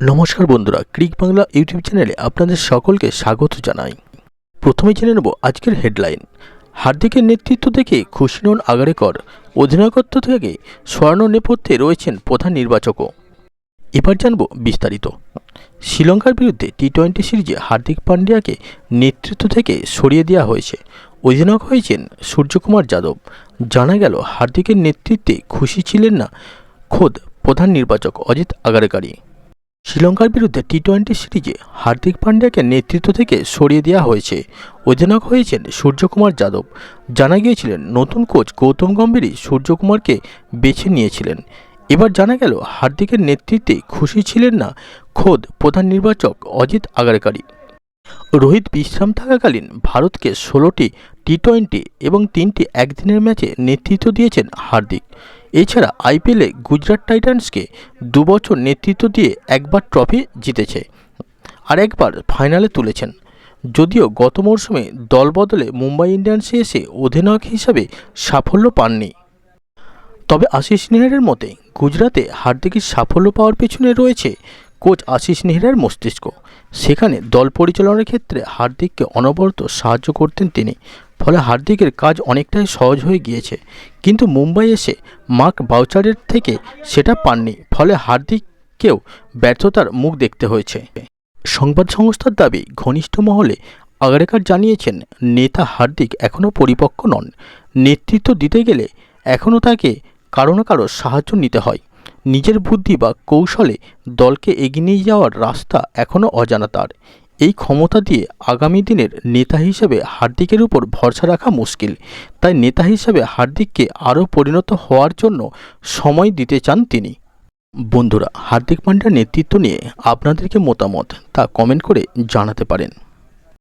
নমস্কার বন্ধুরা, ক্রিক বাংলা ইউটিউব চ্যানেলে আপনাদের সকলকে স্বাগত জানাই। প্রথমে জেনে নেব আজকের হেডলাইন। হার্দিকের নেতৃত্ব দেখে খুশি নন আগারেকর, অধিনায়কত্ব থেকে স্বর্ণ নেপথ্যে রয়েছেন প্রধান নির্বাচকও। এবার জানব বিস্তারিত। শ্রীলঙ্কার বিরুদ্ধে টি টোয়েন্টি সিরিজে হার্দিক পান্ডিয়াকে নেতৃত্ব থেকে সরিয়ে দেওয়া হয়েছে। অধিনায়ক হয়েছেন সূর্যকুমার যাদব। জানা গেল হার্দিকের নেতৃত্বে খুশি ছিলেন না খোদ প্রধান নির্বাচক অজিত আগারেকারি শ্রীলঙ্কার বিরুদ্ধে টি টোয়েন্টি সিরিজে হার্দিক পান্ডিয়াকে নেতৃত্ব থেকে সরিয়ে দেওয়া হয়েছে। অধিনায়ক হয়েছেন সূর্যকুমার যাদব। জানা গিয়েছিলেন নতুন কোচ গৌতম গম্ভীরই সূর্যকুমারকে বেছে নিয়েছিলেন। এবার জানা গেল হার্দিকের নেতৃত্বে খুশি ছিলেন না খোদ প্রধান নির্বাচক অজিত আগারকারি রোহিত বিশ্রাম থাকাকালীন ভারতকে ষোলোটি টি টোয়েন্টি এবং তিনটি একদিনের ম্যাচে নেতৃত্ব দিয়েছেন হার্দিক। এছাড়া আইপিএলে গুজরাট টাইটান্সকে দুবছর নেতৃত্ব দিয়ে একবার ট্রফি জিতেছে আর একবার ফাইনালে তুলেছেন। যদিও গত মরশুমে দল বদলে মুম্বাই ইন্ডিয়ান্সে এসে অধিনায়ক হিসাবে সাফল্য পাননি। তবে আশিস নেহরের মতে গুজরাতে হার্দিকের সাফল্য পাওয়ার পেছনে রয়েছে কোচ আশিস নেহরার মস্তিষ্ক। সেখানে দল পরিচালনার ক্ষেত্রে হার্দিককে অনবরত সাহায্য করতেন তিনি। ফলে হার্দিকের কাজ অনেকটাই সহজ হয়ে গিয়েছে। কিন্তু মুম্বাই এসে মার্ক বাউচারের থেকে সেটা পাননি, ফলে হার্দিককেও ব্যর্থতার মুখ দেখতে হয়েছে। সংবাদ সংস্থার দাবি, ঘনিষ্ঠ মহলে আগারেকার জানিয়েছেন, নেতা হার্দিক এখনও পরিপক্ক নন। নেতৃত্ব দিতে গেলে এখনও তাকে কারও না কারও সাহায্য নিতে হয়। নিজের বুদ্ধি বা কৌশলে দলকে এগিয়ে নিয়ে যাওয়ার রাস্তা এখনও অজানা তার। এই ক্ষমতা দিয়ে আগামী দিনের নেতা হিসেবে হার্দিকের উপর ভরসা রাখা মুশকিল। তাই নেতা হিসেবে হার্দিককে আরও পরিণত হওয়ার জন্য সময় দিতে চান তিনি। বন্ধুরা, হার্দিক পান্ডিয়ার নেতৃত্ব নিয়ে আপনাদেরকে মতামত তা কমেন্ট করে জানাতে পারেন।